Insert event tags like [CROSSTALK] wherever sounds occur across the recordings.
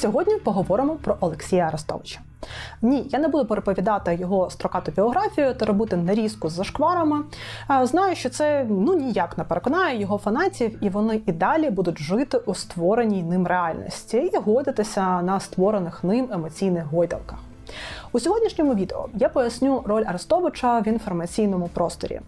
Сьогодні поговоримо про Олексія Арестовича. Ні, я не буду переповідати його строкату біографію та робити нарізку з зашкварами. Знаю, що це ну ніяк не переконає його фанатів, і вони і далі будуть жити у створеній ним реальності і годитися на створених ним емоційних гойдалках. У сьогоднішньому відео я поясню роль Арестовича в інформаційному просторі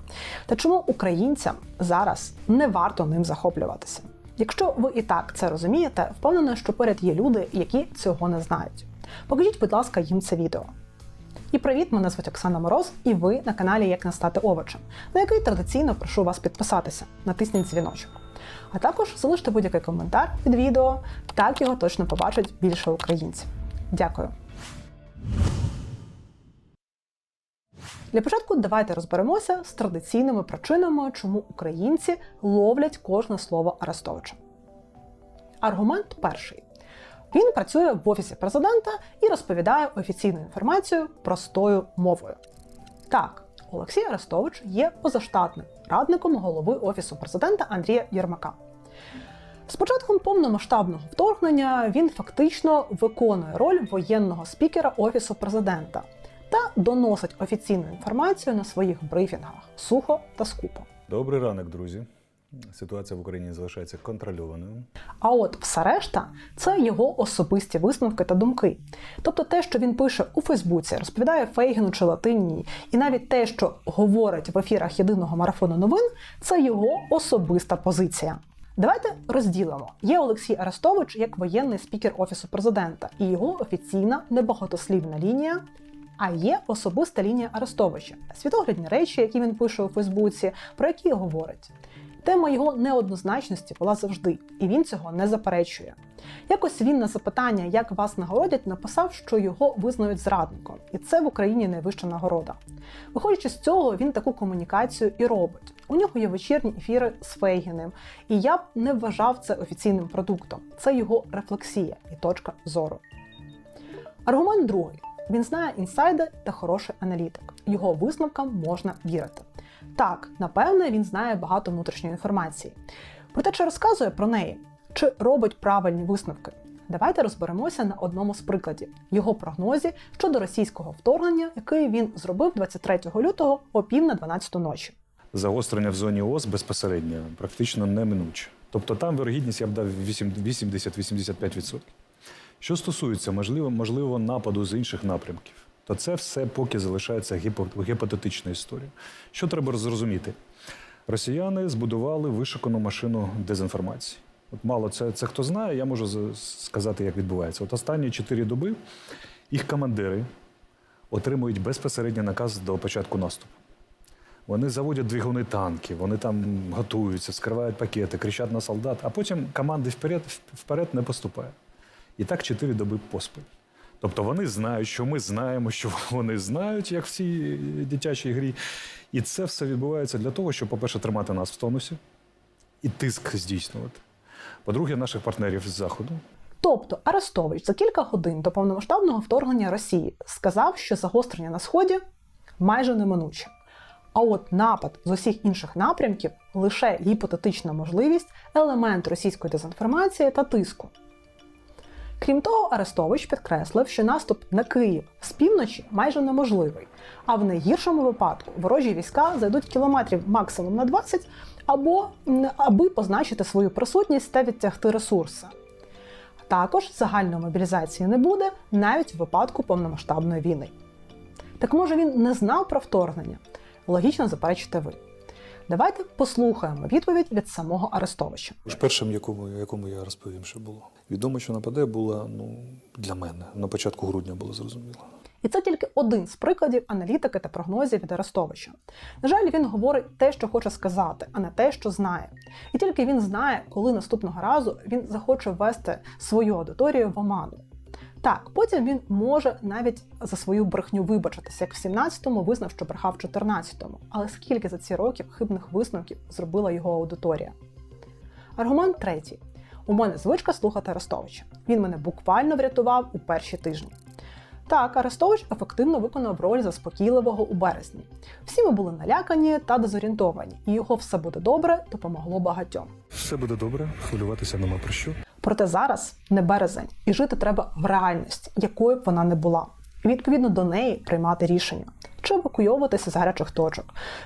та чому українцям зараз не варто ним захоплюватися. Якщо ви і так це розумієте, впевнена, що поряд є люди, які цього не знають. Покажіть, будь ласка, їм це відео. І привіт, мене звуть Оксана Мороз, і ви на каналі Як не стати овочем, на який традиційно прошу вас підписатися, натисніть дзвіночок. А також залиште будь-який коментар під відео, так його точно побачать більше українців. Дякую. Для початку давайте розберемося з традиційними причинами, чому українці ловлять кожне слово Арестовича. Аргумент перший. Він працює в офісі президента і розповідає офіційну інформацію простою мовою. Так, Олексій Арестович є позаштатним радником голови офісу президента Андрія Єрмака. З початком повномасштабного вторгнення він фактично виконує роль воєнного спікера офісу президента та доносить офіційну інформацію на своїх брифінгах сухо та скупо. Добрий ранок, друзі. Ситуація в Україні залишається контрольованою. А от все решта це його особисті висновки та думки. Тобто те, що він пише у Фейсбуці, розповідає Фейгіну чи Латині, і навіть те, що говорить в ефірах єдиного марафону новин, це його особиста позиція. Давайте розділимо. Є Олексій Арестович як воєнний спікер офісу президента і його офіційна небагатослівна лінія. А є особиста лінія Арестовича, світоглядні речі, які він пише у Фейсбуці, про які говорить. Тема його неоднозначності була завжди, і він цього не заперечує. Якось він на запитання, як вас нагородять, написав, що його визнають зрадником, і це в Україні найвища нагорода. Виходячи з цього, він таку комунікацію і робить. У нього є вечірні ефіри з Фейгіним, і я б не вважав це офіційним продуктом. Це його рефлексія і точка зору. Аргумент другий. Він знає інсайди та хороший аналітик. Його висновкам можна вірити. Так, напевне, він знає багато внутрішньої інформації. Проте, чи розказує про неї, чи робить правильні висновки? Давайте розберемося на одному з прикладів його прогнозі щодо російського вторгнення, який він зробив 23 лютого о пів на 12 ночі. Загострення в зоні ОС безпосередньо практично неминуче. Тобто там вирогідність я б дав 80-85%. Що стосується можливо, можливо нападу з інших напрямків, то це все поки залишається гіпо- гіпотетичною історією. Що треба зрозуміти? Росіяни збудували вишукану машину дезінформації. От мало це, це хто знає, я можу сказати, як відбувається. От останні чотири доби їх командири отримують безпосередній наказ до початку наступу. Вони заводять двигуни танки, вони там готуються, скривають пакети, кричать на солдат, а потім команди вперед, вперед не поступає. І так чотири доби поспіль. Тобто вони знають, що ми знаємо, що [LAUGHS] вони знають, як в цій дитячій грі. І це все відбувається для того, щоб, по-перше, тримати нас в тонусі і тиск здійснювати. По-друге, наших партнерів з Заходу. Тобто Арестович за кілька годин до повномасштабного вторгнення Росії сказав, що загострення на сході майже неминуче. А от напад з усіх інших напрямків лише гіпотетична можливість, елемент російської дезінформації та тиску. Крім того, Арестович підкреслив, що наступ на Київ з півночі майже неможливий, а в найгіршому випадку ворожі війська зайдуть кілометрів максимум на 20, або аби позначити свою присутність та відтягти ресурси. Також загальної мобілізації не буде навіть в випадку повномасштабної війни. Так може він не знав про вторгнення? Логічно заперечите ви. Давайте послухаємо відповідь від самого Арестовича. Першим, якому, якому я розповім, що було. Відомо, що нападе була ну, для мене. На початку грудня було зрозуміло. І це тільки один з прикладів аналітики та прогнозів від Арестовича. На жаль, він говорить те, що хоче сказати, а не те, що знає. І тільки він знає, коли наступного разу він захоче ввести свою аудиторію в оману. Так, потім він може навіть за свою брехню вибачитися, як в 17-му визнав, що брехав в 14-му. Але скільки за ці роки хибних висновків зробила його аудиторія? Аргумент третій. У мене звичка слухати Арестовича. Він мене буквально врятував у перші тижні. Так, Арестович ефективно виконав роль заспокійливого у березні. Всі ми були налякані та дезорієнтовані, і його все буде добре допомогло багатьом. Все буде добре, хвилюватися нема про що. Проте зараз не березень, і жити треба в реальності, якою б вона не була. І відповідно до неї приймати рішення, чи евакуйовуватися з гарячих точок,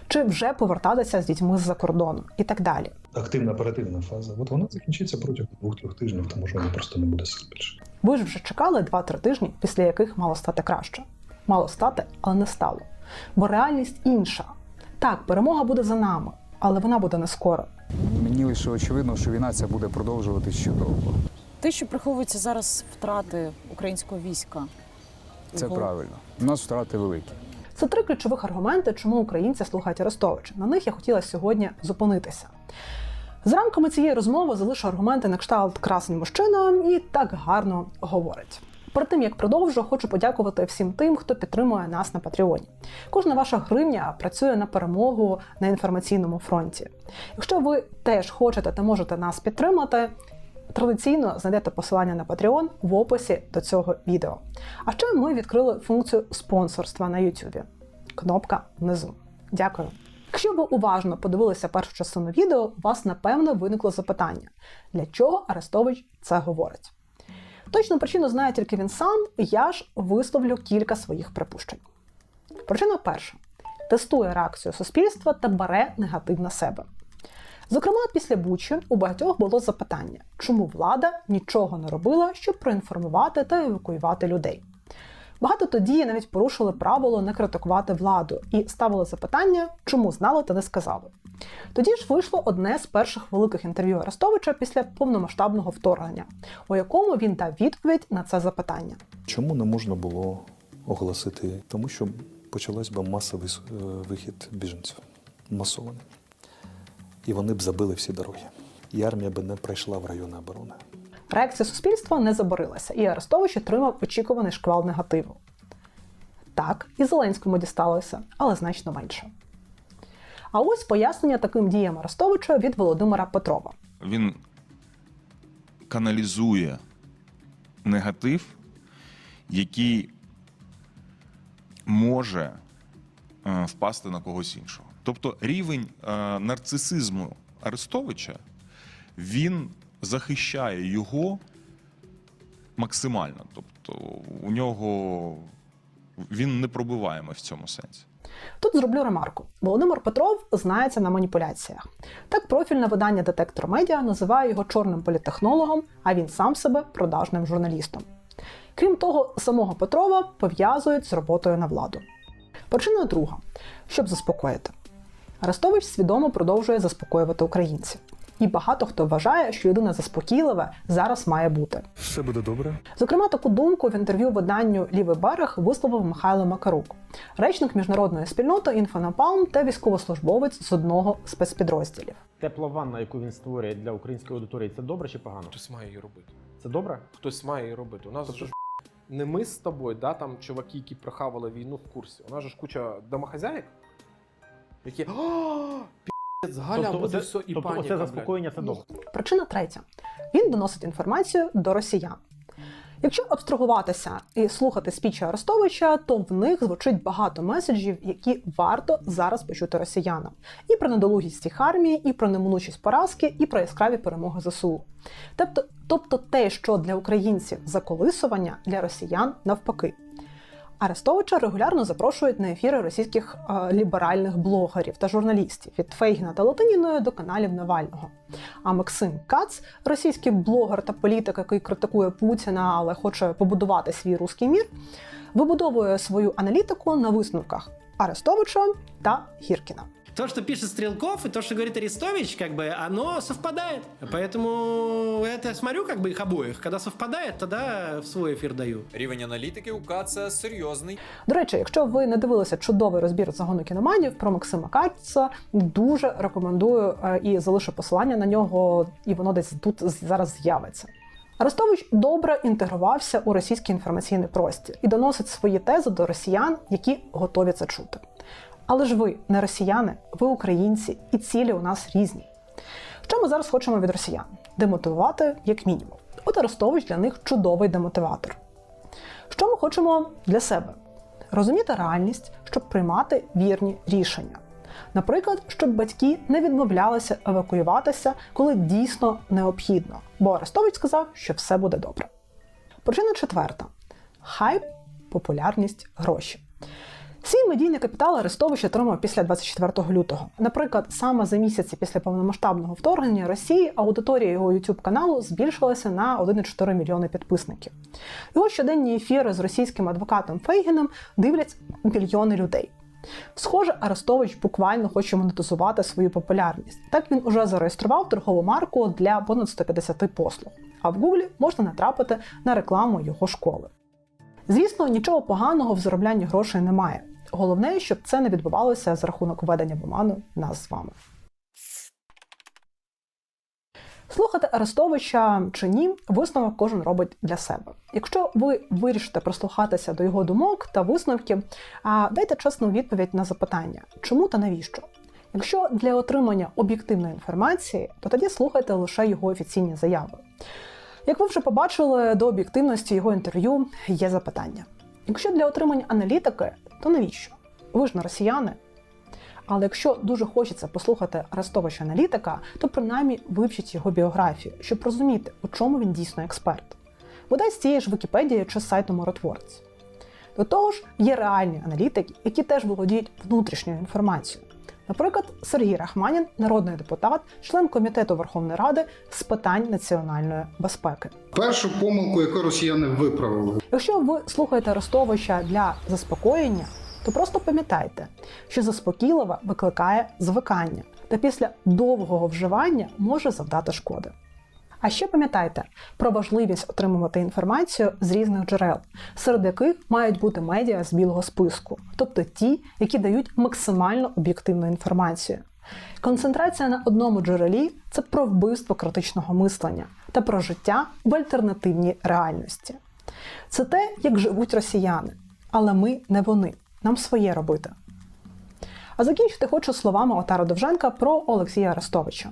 чи вже повертатися з дітьми з-за кордону і так далі. Активна оперативна фаза. От вона закінчиться протягом двох-трьох тижнів, тому що вона просто не буде сил більше. Ви ж вже чекали 2-3 тижні, після яких мало стати краще. Мало стати, але не стало. Бо реальність інша. Так, перемога буде за нами, але вона буде не скоро. Лише очевидно, що війна ця буде продовжуватись ще довго. Те, що приховуються зараз втрати українського війська. Це Його- правильно. У нас втрати великі. Це три ключових аргументи, чому українці слухають Арестовича. На них я хотіла сьогодні зупинитися. З рамками цієї розмови залишу аргументи на кшталт красний мужчина і так гарно говорить. Перед тим як продовжу, хочу подякувати всім тим, хто підтримує нас на Патреоні. Кожна ваша гривня працює на перемогу на інформаційному фронті. Якщо ви теж хочете та можете нас підтримати, традиційно знайдете посилання на Patreon в описі до цього відео. А ще ми відкрили функцію спонсорства на YouTube. Кнопка внизу. Дякую. Якщо ви уважно подивилися першу частину відео, у вас напевно виникло запитання, для чого Арестович це говорить. Точну причину знає тільки він сам, я ж висловлю кілька своїх припущень. Причина перша: тестує реакцію суспільства та бере негатив на себе. Зокрема, після Бучі у багатьох було запитання, чому влада нічого не робила, щоб проінформувати та евакуювати людей. Багато тоді навіть порушили правило не критикувати владу і ставили запитання, чому знали та не сказали. Тоді ж вийшло одне з перших великих інтерв'ю Арестовича після повномасштабного вторгнення, у якому він дав відповідь на це запитання. Чому не можна було оголосити? Тому що почалась би масовий е, вихід біженців. Масований. І вони б забили всі дороги. І армія би не пройшла в райони оборони. Реакція суспільства не заборилася, і Арестович отримав очікуваний шквал негативу. Так, і Зеленському дісталося, але значно менше. А ось пояснення таким діям Арестовича від Володимира Петрова. він каналізує негатив, який може е, впасти на когось іншого. Тобто рівень е, нарцисизму Арестовича він захищає його максимально. Тобто у нього він непробиваємий в цьому сенсі. Тут зроблю ремарку. Володимир Петров знається на маніпуляціях. Так профільне видання Детектор Медіа називає його чорним політехнологом, а він сам себе продажним журналістом. Крім того, самого Петрова пов'язують з роботою на владу. Причина друга, щоб заспокоїти. Арестович свідомо продовжує заспокоювати українців. І багато хто вважає, що єдине заспокійливе зараз має бути. Все буде добре. Зокрема, таку думку в інтерв'ю виданню Лівий берег висловив Михайло Макарук, речник міжнародної спільноти «Інфонапалм» та військовослужбовець з одного з спецпідрозділів. Тепла ванна, яку він створює для української аудиторії, це добре чи погано? Хтось має її робити. Це добре? Хтось має її робити. У нас Тобто ж не ми з тобою, да, там чуваки, які прохавали війну в курсі. У нас же ж куча домохазяїк, які «А, пі***ць, Галя, буде все і тобто паніка, оце заспокоєння це добре. Причина третя: він доносить інформацію до росіян. Якщо абстрагуватися і слухати спічі Арестовича, то в них звучить багато меседжів, які варто зараз почути росіянам. І про недолугість їх армії, і про неминучість поразки, і про яскраві перемоги ЗСУ. Тобто, тобто те, що для українців заколисування, для росіян навпаки. Арестовича регулярно запрошують на ефіри російських е, ліберальних блогерів та журналістів від Фейгіна та Латиніної до каналів Навального. А Максим Кац, російський блогер та політик, який критикує Путіна, але хоче побудувати свій руський мір, вибудовує свою аналітику на висновках Арестовича та Гіркіна То, что пишет Стрелков, и то, что говорит Арестович, как бы, оно совпадает. Поэтому это смотрю как бы их обоих. Когда совпадает, тогда в свой эфир даю. Рівень аналітики у Каца серйозний. До речі, якщо ви не дивилися чудовий розбір загону кіноманів про Максима Каца, дуже рекомендую е, і залишу посилання на нього, і воно десь тут зараз з'явиться. Арестович добре інтегрувався у російський інформаційний простір і доносить свої тези до росіян, які готові це чути. Але ж ви не росіяни, ви українці, і цілі у нас різні. Що ми зараз хочемо від росіян? Демотивувати як мінімум. От Арестович для них чудовий демотиватор. Що ми хочемо для себе? Розуміти реальність, щоб приймати вірні рішення. Наприклад, щоб батьки не відмовлялися евакуюватися, коли дійсно необхідно, бо Арестович сказав, що все буде добре. Причина четверта: хайп, популярність, гроші. Свій медійний капітал Арестович отримав після 24 лютого. Наприклад, саме за місяці після повномасштабного вторгнення Росії аудиторія його youtube каналу збільшилася на 1,4 мільйони підписників. Його щоденні ефіри з російським адвокатом Фейгіном дивляться мільйони людей. Схоже, Арестович буквально хоче монетизувати свою популярність. Так він уже зареєстрував торгову марку для понад 150 послуг. А в Гуглі можна натрапити на рекламу його школи. Звісно, нічого поганого в зароблянні грошей немає. Головне, щоб це не відбувалося за рахунок введення в оману нас з вами. Слухати Арестовича чи ні, висновок кожен робить для себе. Якщо ви вирішите прислухатися до його думок та висновків, дайте чесну відповідь на запитання, чому та навіщо. Якщо для отримання об'єктивної інформації, то тоді слухайте лише його офіційні заяви. Як ви вже побачили, до об'єктивності його інтерв'ю є запитання. Якщо для отримання аналітики, то навіщо? Ви ж не росіяни. Але якщо дуже хочеться послухати Арестовича аналітика, то принаймні вивчіть його біографію, щоб розуміти, у чому він дійсно експерт. Бодай з цієї ж Вікіпедії чи з сайту Миротворець. До того ж, є реальні аналітики, які теж володіють внутрішньою інформацією. Наприклад, Сергій Рахманін, народний депутат, член комітету Верховної Ради з питань національної безпеки. Першу помилку, яку росіяни виправили, Якщо ви слухаєте Арестовича для заспокоєння, то просто пам'ятайте, що заспокійливе викликає звикання та після довгого вживання може завдати шкоди. А ще пам'ятайте про важливість отримувати інформацію з різних джерел, серед яких мають бути медіа з білого списку, тобто ті, які дають максимально об'єктивну інформацію. Концентрація на одному джерелі це про вбивство критичного мислення та про життя в альтернативній реальності. Це те, як живуть росіяни, але ми не вони. Нам своє робити. А закінчити хочу словами Отара Довженка про Олексія Арестовича.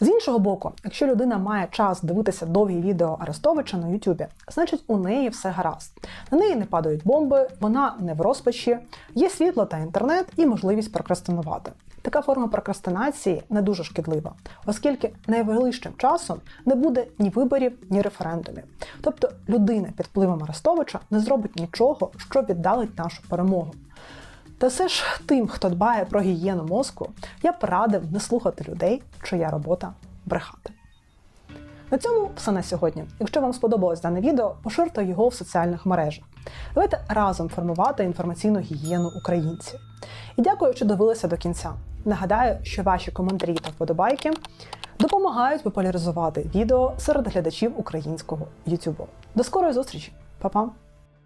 З іншого боку, якщо людина має час дивитися довгі відео Арестовича на Ютубі, значить у неї все гаразд. На неї не падають бомби, вона не в розпачі, є світло та інтернет і можливість прокрастинувати. Така форма прокрастинації не дуже шкідлива, оскільки найвеличшим часом не буде ні виборів, ні референдумів. Тобто людина під впливом Арестовича не зробить нічого, що віддалить нашу перемогу. Та все ж тим, хто дбає про гігієну мозку, я б радив не слухати людей, чия робота брехати. На цьому все на сьогодні. Якщо вам сподобалось дане відео, поширте його в соціальних мережах. Давайте разом формувати інформаційну гігієну українців. І дякую, що дивилися до кінця. Нагадаю, що ваші коментарі та вподобайки допомагають популяризувати відео серед глядачів українського YouTube. До скорої зустрічі, Па-па!